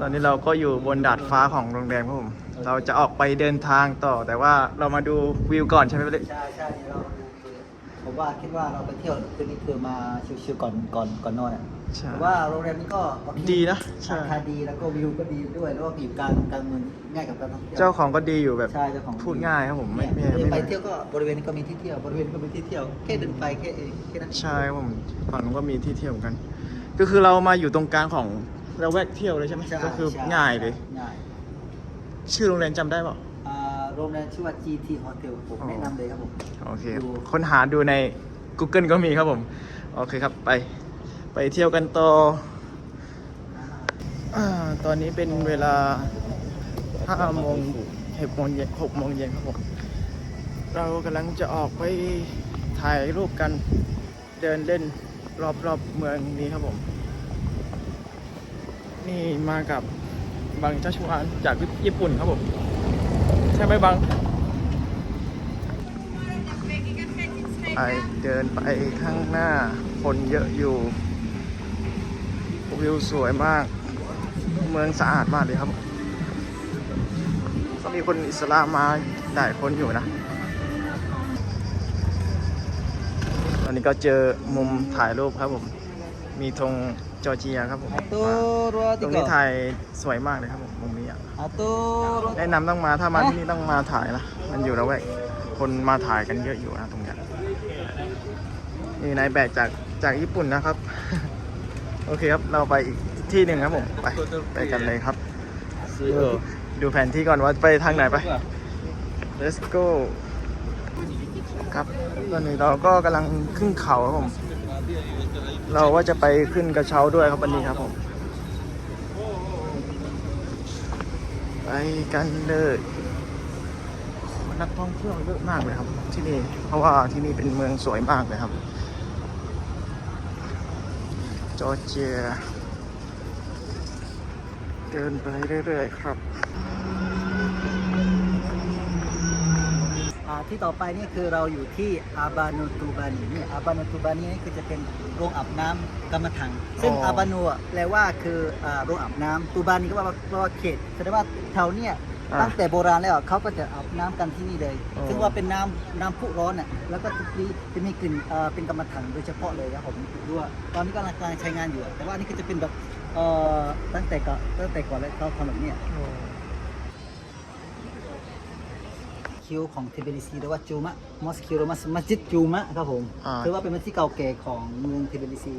ตอนนี้เราก็อยู่บนดาดฟ้าของโรงแรมครับผม เราจะออกไปเดินทางต่อ แต่ว่าเรามาดูวิวก่อนใช่ไหมพี่เล็กใช่ใช่เดี๋ยวเราดูคือผมว่าคิดว่าเราไปเที่ยวคืนนี้คือมาชิวๆก่อนก่อนก่อนนอนอะใช่แต่ว่าโรงแรมนี้ก็โอเคดีนะใช่ ราคาดีแล้วก็วิวก็ดีด้วยแล้วก็อยู่กลางกลางเมืองง่ายกับการท่องเที่ยว เจ้าของก็ดีอยู่แบบใช่เจ้าของ พูดง่ายครับผมไม่เนี่ยไม่ไม่ไปเที่ยวก็บริเวณนี้ก็มีที่เที่ยวบริเวณนี้ก็มีที่เที่ยวแค่เดินไปแค่เองแค่นั้น ใช่ครับผมฝั่งนู้นก็มีที่เที่ยวเหมือนกัน ก็คือเรามาอยู่ตรงกลางของเราแวกเที่ยวเลยใช่ไหมใช่ก็คือใช่ง่ายเลย ง่ายชื่อโรงแรมจำได้เปล่า อ่าโรงแรมชื่อว่า GT Hotel ผมอ๋อ แนะนำเลยครับผม โอเคดู ค้นหาดูใน Google ก็มีครับผม โอเคครับไป ไปเที่ยวกันต่ออาตอนนี้เป็นเวลา5โมง6โมงเย็น6โมงเย็นครับผม เรากำลังจะออกไปถ่ายรูปกันเดินเล่นรอบๆเมืองนี้ครับผม นี่มากับบางชัชวานจากญี่ปุ่นครับผมใช่ไหมบางไปเดินไปข้างหน้าคนเยอะอยู่วิวสวยมาก เมืองสะอาดมากเลยครับ ก็มีคนอิสลามมาหลายคนอยู่นะ ตอนนี้ก็เจอมุมถ่ายรูปครับผม มีธง จอร์เจียครับผมตัวรัวตติรงกนี้ถ่ายสวยมากเลยครับผมมุมนี้อะอะตัวรัวแนะนำต้องมาถ้ามาที่นี่ต้องมาถ่ายนะมันอยู่ระแวกคนมาถ่ายกันเยอะอยู่นะตรงเนี้ยนี่นายแบกจากจากญี่ปุ่นนะครับ โอเคครับเราไปอีกที่หนึ่งครับผมไปไปกันเลยครับ ดูแผนที่ก่อนว่าไปทางไหนไป let's go ครับตอนนี้เราก็กำลังขึ้นเขาครับผม เราว่าจะไปขึ้นกระเช้าด้วยครับวันนี้ครับผมไปกันเลยนักท่องเที่ยวเยอะมากเลยครับ ที่นี่ เพราะว่าที่นี่เป็นเมืองสวยมากเลยครับ จอร์เจีย เดินไปเรื่อยๆครับ อ่า ที่ต่อไปนี่คือเราอยู่ที่อาบานูตูบานีนี่อาบานูตูบานีนี่คือจะเป็นโรงอาบน้ำกรรมฐานซึ่งอ๋ออ อาบานูอะแปลว่าคืออ่าโรงอาบน้ำตูบานีก็แปลว่าแปลว่าเขตแสดงว่าแถวเนี่ยอ่าตั้งแต่โบราณแล้วอะเขาก็จะอาบน้ำกันที่นี่เลย อ๋อ ซึ่งว่าเป็นน้ำน้ำพุร้อนอะแล้วก็ทุกทีจะมีกลิ่นอ่าเป็นกรรมฐานโดยเฉพาะเลยครับผมดูว่าตอนนี้กำลังการใช้งานอยู่อะแต่ว่าอันนี่ก็จะเป็นแบบเอ่อตั้งแต่ก่อนตั้งแต่ก่อนแล้วเขาทำแบบเนี้ย คิวของเทเบลิซีหรือว่าจูมะมอสคิวหรือมัสมัสยิดจูมะครับผมอ่าคือว่าเป็นมัสยิดเก่าแก่ของเมืองเทเบลิซี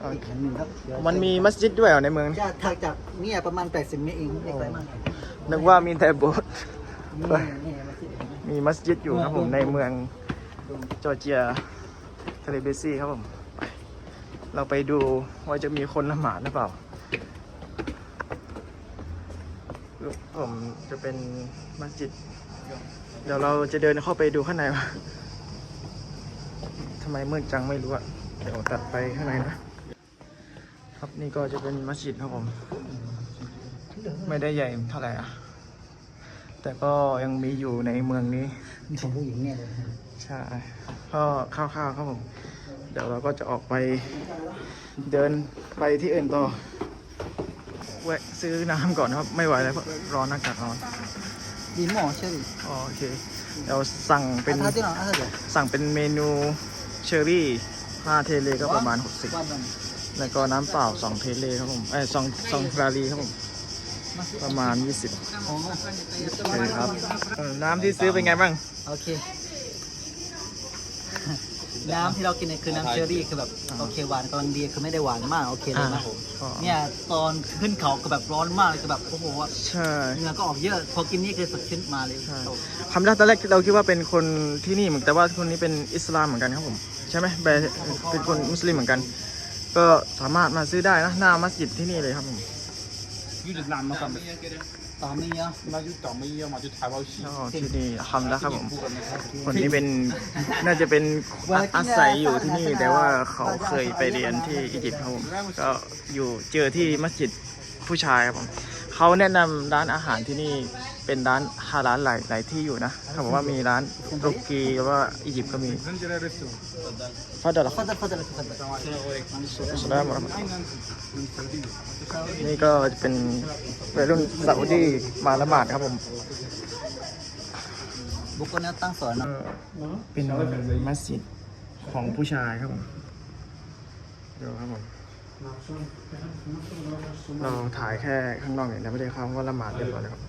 อ่าอีกแห่งหนึ่งครับเดี๋ยวมันมีมัสยิดด้วยเหรอในเมือง จะถัดจากเนี่ยประมาณ 80 เมตรเองไม่ไกลมากนึกว่ามีแต่โบสถ์นี่นี่มัสยิดเห็นไหม มีมัสยิดอยู่ครับผมเมืองในเมืองตรงจอร์เจียทะเลเบซี่ครับผมไปเราไปดูว่าจะมีคนละหมาดหรือเปล่าผมจะเป็นมัสยิด เดี๋ยวเราจะเดินเข้าไปดูข้างในว่าทำไมมืดจังไม่รู้อะเดี๋ยวตัดไปข้างในนะ ครับนี่ก็จะเป็นมัสยิดครับผม ไม่ได้ใหญ่เท่าไหร่อะแต่ก็ยังมีอยู่ในเมืองนี้ของผู้หญิงเนี่ยเลยใช่ก็คร่าวๆครับผม เดี๋ยวเราก็จะออกไปเดินไปที่อื่นต่อแวะซื้อน้ำก่อนนะครับ ไม่ไหวแล้วเพราะร้อนอากาศร้อน ดีหมอเชอรี่อ๋อโอเคเดี๋ยวสั่งเป็นอาที่หนอยอาที่เดียวสั่งเป็นเมนูเชอรี่5เทเลก็ประมาณวันวัน60 แล้วก็น้ำเปล่า 2 เทเลครับผมเอ้ยสองสองราลีครับผม ประมาณ 20อ๋อโอเคครับเออน้ำที่ซื้อเป็นไงบ้าง โอเค น้ำที่เรากินในคือน้ำเชอรี่คือแบบโอเคหวานกำลังดีคือไม่ได้หวานมากโอเคเลยนะผมเนี่ยตอนขึ้นเขาก็แบบร้อนมากเลยคืแบบโอ้โหใช่เหงื่อก็ออกเยอะพอกินนี่คือสดชื่นมาเลยครับคำแรกตอนแรกเราคิดว่าเป็นคนที่นี่เหมือนแต่ว่าคนนี้เป็นอิสลามเหมือนกันครับผมใช่ไหมเป็นคนมุสลิมเหมือนกัน ก็สามารถมาซื้อได้นะหน้ามัสยิดที่นี่เลยครับผมยูดิลามมาก่อน ตามไม่เยอะมาจุต่อไม่เยอะมาจุถ่ายเราชิโอ้ที่นี่ทำแล้วครับผม คนนี้เป็นน่าจะเป็นอาศัยอยู่ที่นี่ แต่ว่าเขาเคยไปเรียนที่อียิปต์ครับผมก็อยู่เจอที่มัสยิดผู้ชายครับผม เขาแนะนำร้านอาหารที่นี่เป็นร้านฮาลาลหลายหลายที่อยู่นะเขาบอกว่ามีร้านตุรกีหรือว่าอียิปต์ก็มี زنجر ريستورانت ฟาดล تفضل تفضل تفضل สลามอะลัยกุม اين انت؟ من السعوديه นี่ก็จะเป็นวัยรุ่นซาอุดีมาละหมาดครับผม บุคคลตั้งสอนนะ เป็นมัสยิดของผู้ชายครับผมดูครับผม เราถ่ายแค่ข้างนอกเนี่ยนะไม่ได้เข้าเพราว่าละหมาดเรียบร้อยแล้วครับ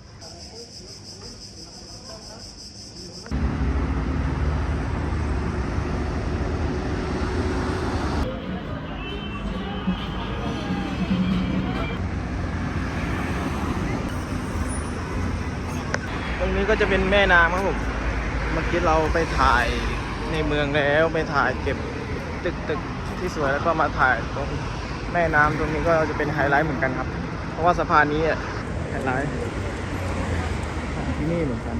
ตรงนี้ก็จะเป็นแม่น้ำครับผม เมื่อกี้เราไปถ่ายในเมืองแล้วไปถ่ายเก็บตึกตึกที่สวยแล้วก็มาถ่ายตรง ม่น้ำตรงนี้ก็จะเป็นไฮไลท์เหมือนกันครับ เพราะว่าสะพานนี้อะไฮไลท์ของที่นี่เหมือนกัน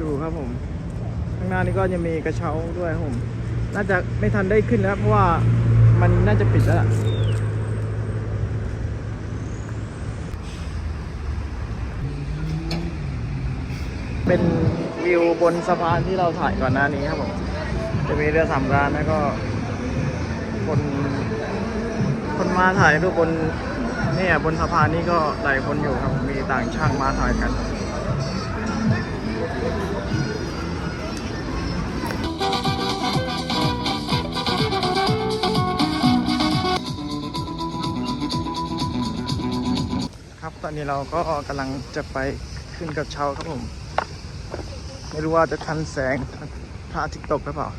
ดูครับผม ข้างหน้านี้ก็จะมีกระเช้าด้วยครับผม น่าจะไม่ทันได้ขึ้นแล้วเพราะว่ามันน่าจะปิดแล้วเป็นวิวบนสะพานที่เราถ่ายก่อนหน้านี้ครับผม จะมีเรือสำราญแล้วก็คน คนมาถ่ายรูปบนเนี่ยบนสะพานนี้ก็หลายคนอยู่ครับ มีต่างชาติมาถ่ายกันครับตอนนี้เราก็กำลังจะไปขึ้นกับเช้าครับผม ไม่รู้ว่าจะทันแสงพระอาทิตย์ตกหรือเปล่า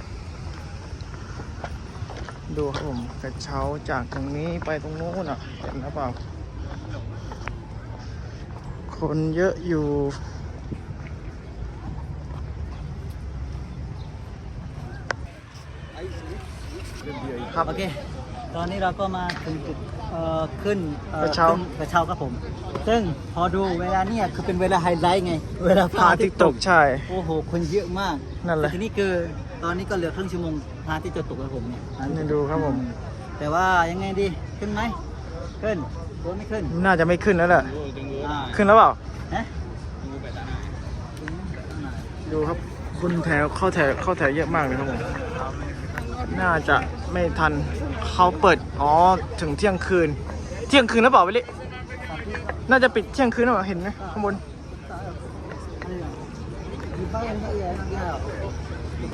ดูครับผมกระเช้าจากตรงนี้ไปตรงโน้นอะเห็นหรือเปล่า คนเยอะอยู่ครับโอเค ตอนนี้เราก็มาถึงจุดเอ่อขึ้นอ่อกระเช้าขึ้นกระเช้าครับผม ซึ่งพอดูเวลาเนี่ยคือเป็นเวลาไฮไลท์ไง เวลาพระอาทิตย์ตกใช่ โอ้โห คนเยอะมาก นั่นแหละทีนี้คือตอนนี้ก็เหลือครึ่งชั่วโมง พระอาทิตย์จะตกแล้วผมเนี่ยนี่ดูครับผม แต่ว่ายังไงดีขึ้นไหมขึ้นหรือไม่ขึ้น น่าจะไม่ขึ้นแล้วแหละอ่าขึ้นแล้วเปล่าฮะดูครับคนแถวเข้าแถวเข้าแถวเยอะมากเลยครับผมน่าจะไม่ทันเขาเปิดอ๋อถึงเที่ยงคืน เที่ยงคืนแล้วเปล่าไปลิน่าจะปิดเที่ยงคืนแล้วเปล่าเห็นไหมข้างบน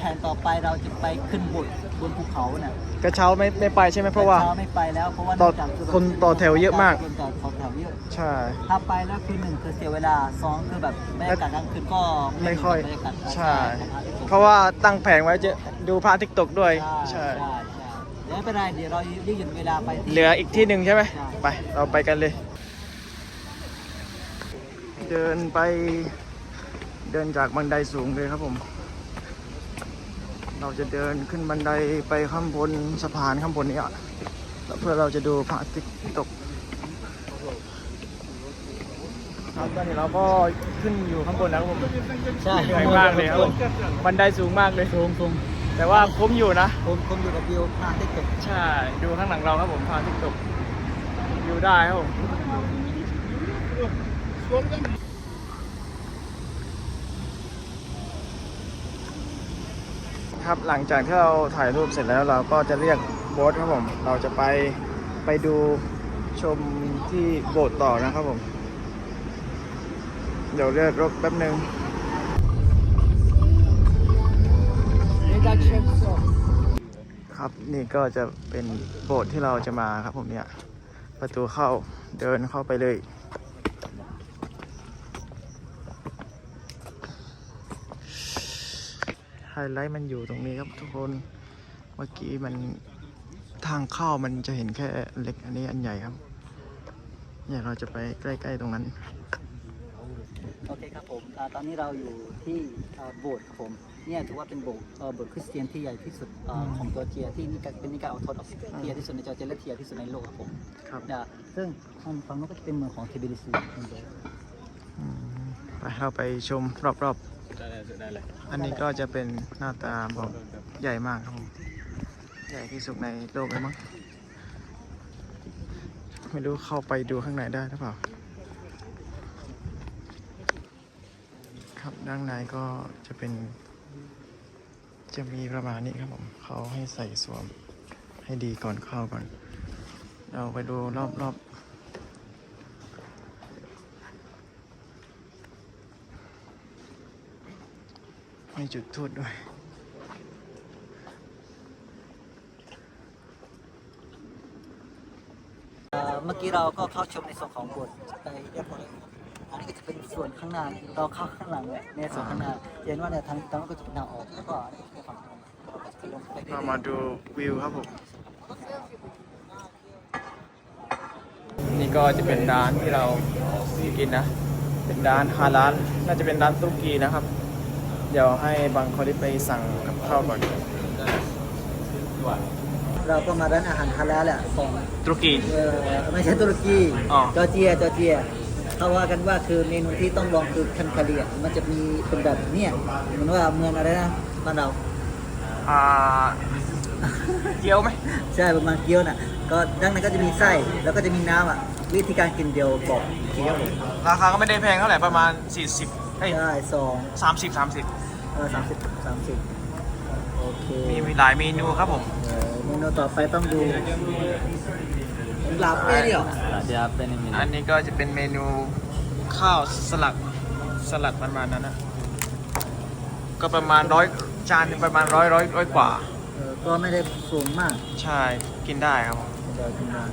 แผนต่อไปเราจะไปขึ้นบนบนภูเขาน่ะกระเช้าไม่ไม่ไปใช่ไหมเพราะว่าช้ไม่ไปแล้วเพราะว่าต่อเนื่งจากคนต่อแถวเยอะมาก คนต่อต่อแถวเยอะ ใช่ ถ้าไปแล้วคือหนึ่งคือเสียเวลาสองคือแบบบรรยากาศกลางคืนก็ไม่ค่อย บรรยากาศใช่ของพระอาทิตย์ตกเพราะว่าตั้งแผงไว้จะดูพระอาทิตย์ตกด้วย ใช่ใช่ใช่ใช่เดี๋ยวไม่เป็นไรเดี๋ยวเรายืดหยุ่นเวลาไปที่เหลืออีกที่หนึ่งใช่ไหมใช่ไปเราไปกันเลย เดินไปเดินจากบันไดสูงเลยครับผม เราจะเดินขึ้นบันไดไปข้างบนสะพานข้างบนนี้อะแล้วเพื่อเราจะดูพระอาทิตย์ตกครับตอนนี้เราก็ขึ้นอยู่ข้างบนแล้วครับผมใช่เหนื่อยมากเลยครับผมบันไดสูงมากเลยสูงสูงแต่ว่าคุ้มอยู่นะผมผมอยู่กับวิวพระอาทิตย์ตกใช่ดูข้างหลังเราครับผมพระอาทิตย์ตกอยู่ได้ครับผม ครับหลังจากที่เราถ่ายรูปเสร็จแล้วเราก็จะเรียกโบ๊ทครับผมเราจะไปไปดูชมที่โบสถ์ต่อนะครับผม เดี๋ยวเรียกรถแป๊บนึงครับนี่ก็จะเป็นโบสถ์ที่เราจะมาครับผมเนี่ย ประตูเข้าเดินเข้าไปเลย ไฮไลท์มันอยู่ตรงนี้ครับทุกคน เมื่อกี้มันทางเข้ามันจะเห็นแค่อันเล็กอันนี้อันใหญ่ครับ เนี่ยเราจะไปใกล้ๆตรงนั้น โอเคครับผมอ่าตอนนี้เราอยู่ที่อ่าโบสถ์ครับผม เนี่ยถือว่าเป็นโบสถ์เอ่อโบสถ์คริสเตียนที่ใหญ่ที่สุดอ่าของจอร์เจียที่นี่ก็เป็นนิกายออร์โธดอกซ์ที่ใหญ่ที่สุดในจอร์เจียและที่ใหญ่ที่สุดในโลกครับผมครับ นะซึ่งทางฝั่งนู้นก็จะเป็นเมืองของเทบิลิซีเป็นโบสถ์อืมไปเราไปชมรอบๆ อันนี้ก็จะเป็นหน้าตาบอกใหญ่มากครับผมใหญ่ที่สุดในโลกเลยมั้งไม่รู้เข้าไปดูข้างในได้หรือเปล่า ครับด้านในก็จะเป็น จะมีประมาณนี้ครับผมเขาให้ใส่สวมให้ดีก่อนเข้าก่อน เราไปดูรอบร อบมีจุดทูดด้วยเอ่อเมื่อกี้เราก็เข้าชมในส่วนของโบสถ์ไปเรียบร้อยอันนี้ก็จะเป็นส่วนข้างหน้าเราเข้าข้างหลังเนี่ยในส่วนข้างหน้าจะเห็นว่าเนี่ยทางทางนั้นก็จะเป็นทางออกแล้วก็อันนี้ก็เป็นฝั่งตรงเราก็จะลงไปเรื่เราอยมาดูวิวครับผม นี่ก็จะเป็นร้านที่เรากินนะ เป็นร้านฮาลาลน่าจะเป็นร้านตุรกีนะครับ เดี๋ยวให้บางคนที่ไปสั่งกับข้าวก่อนๆเราก็มาร้านอาหารฮาลาลแหละของตุรกี เออไม่ใช่ตุรกีอ๋อ จอร์เจียจอร์เจียเขาว่ากันว่าคือเมนูที่ต้องลองคือคันคาเรียมันจะมีเป็นแบบเนี่ยเหมือนว่าเมืองอะไรนะบ้านเรา อ่าเกี๊ยวไหมใช่ประมาณเกี๊ยวน่ะก็ดังนั้นก็จะมีไส้แล้วก็จะมีน้ำอะวิธีการกินเดียวบอกเกี๊ยวผมราคาก็ไม่ได้แพงเท่าไหร่ประมาณ 40 เอ้ยใช่สอง30 30เออสามสิบสามสิบโอเคมีมีหลายเมนูครับผมเออเมนูต่อไปต้องดูลาเป้เดียวอันนี้ก็จะเป็นเมนูข้าวสลัดสลัดประมาณนั้นนะก็ประมาณร้อยจานหนึ่งประมาณร้อยร้อยร้อยกว่าเออก็ไม่ได้สูงมาก ใช่กินได้ครับผมเดี๋ยวกินได้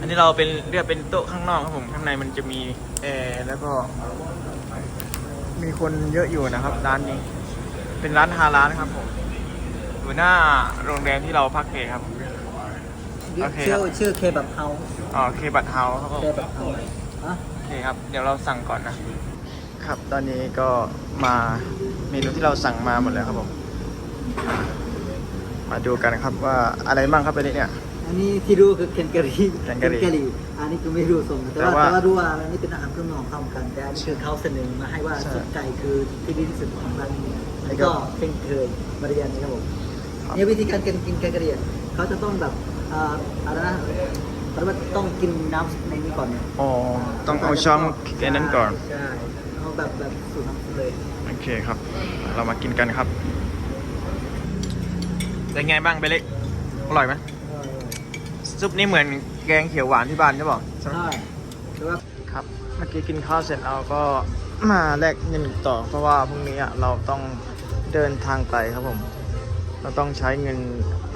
อันนี้เราเป็นเรียกเป็นโต๊ะข้างนอกครับผมข้างในมันจะมีแอร์แล้วก็ มีคนเยอะอยู่นะครับ ร้านนี้ เป็นร้านฮาลาลครับผมอยู่หน้าโรงแรมที่เราพักเองครับ โอเคครัชื่อบชื่อเคบับเฮาอ๋อเคบัตเฮาส์ครับผม เคบับเฮาอะโอเคครับ เดี๋ยวเราสั่งก่อนนะ ครับ ตอนนี้ก็มาเมนูที่เราสั่งมาหมดแล้วครับผม มาดูกันครับว่าอะไรบ้างครับอันนี้เนี่ย อันนี้ที่รู้คือเคนกะรีเคนกะหรี่อันนี้คือไม่รู้ส่งแต่แต่ว่าว่าแต่ว่ารู้ว่าอันนี้เป็นอาหารเครื่องนองเข้ากัน แต่อันนี้คือเขาเสนอมาให้ว่าใช่ซุปไก่คือที่ดีที่สุดของร้านนี้อันแล้นี้วก็ก็เพ่งเคยมาเรียนนี่ครับผมครับ เนี่ยวิธีการกินกินแกงกะหรี่อะเขาจะต้องแบบอ่าอะไรนะเขาเรียกว่าต้องกินน้ำในนี้ก่อนเนี่ยอ๋อต้องเอาช่องแค่นั้นก่อน ใช่เอาแบบแบบสูตรน้ำซุปเลยโอเคครับ เรามากินกันครับ เป็นไงบ้างเบลเล็ก อร่อยไหม ซุปนี่เหมือนแกงเขียวหวานที่บ้านใช่ป่ะใช่หรือว่าครับ เมื่อกี้กินข้าวเสร็จเราก็มาแลกเงินต่อ เพราะว่าพรุ่งนี้อะเราต้องเดินทางไกลครับผม เราต้องใช้เงิน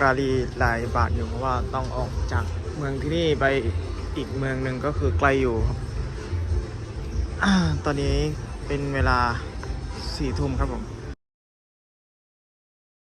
ราลีหลายบาทอยู่เพราะว่าต้องออกจากเมืองที่นี่ไปอีกเมืองหนึ่งก็คือไกลอยู่ครับอ่าตอนนี้เป็นเวลาสี่ทุ่มครับผม